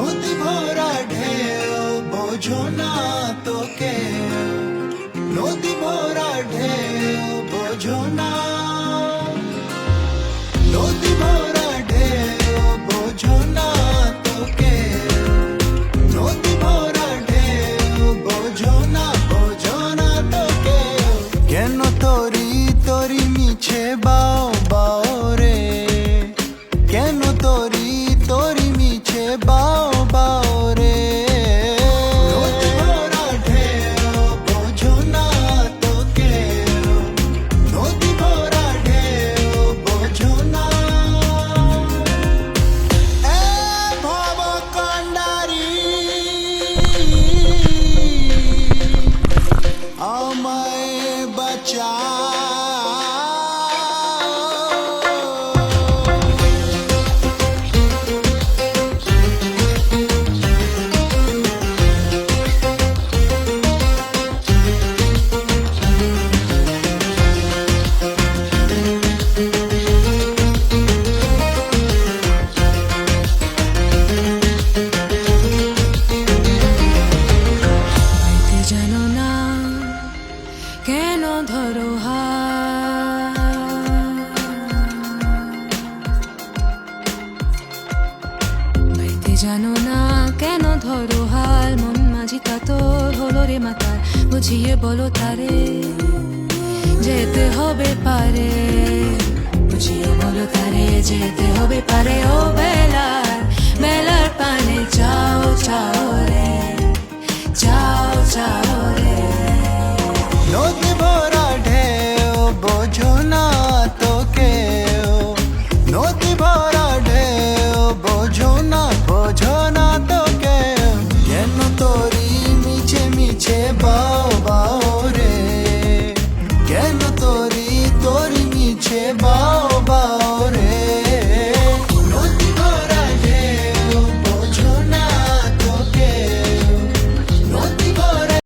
নদী ভরা ঢেউ, বোঝো না তোকে। নদী ভরা ঢেউ, বোঝো না। নদী ভরা ঢেউ, বোঝো তোকে। নদী ভরা ঢেউ বোঝো না তোকে। কেন জানো না কেন ধরো হাল? মন মাঝি কাতর হলো রে মাতার বুঝিয়ে বলো তারে, যেতে হবে পারে। Shiva.